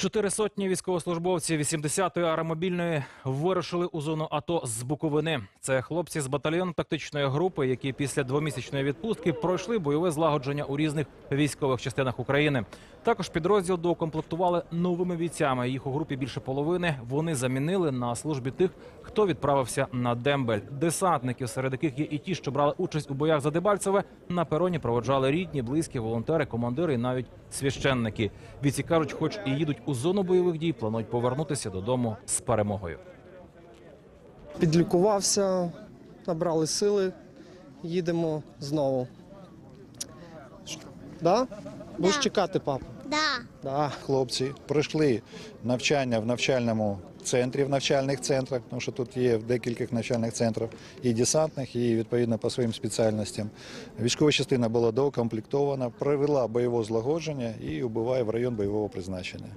Чотири сотні військовослужбовців 80-ї аеромобільної вирушили у зону АТО з Буковини. Це хлопці з батальйону тактичної групи, які після двомісячної відпустки пройшли бойове злагодження у різних військових частинах України. Також підрозділ доукомплектували новими бійцями. Їх у групі більше половини. Вони замінили на службі тих, хто відправився на дембель. Десантників, серед яких є і ті, що брали участь у боях за Дебальцеве, на пероні проводжали рідні, близькі, волонтери, командири і навіть священники. Бійці кажуть, хоч і їдуть у зону бойових дій, планують повернутися додому з перемогою. підлікувався, набрали сили, їдемо знову. Да? Будеш Да. чекати, папу? Да. Да. хлопці пройшли навчання в навчальному центрі, в навчальних центрах, тому що тут є в декількох навчальних центрах і десантних, і відповідно по своїм спеціальностям. Військова частина була доукомплектована, провела бойове злагодження і убиває в район бойового призначення.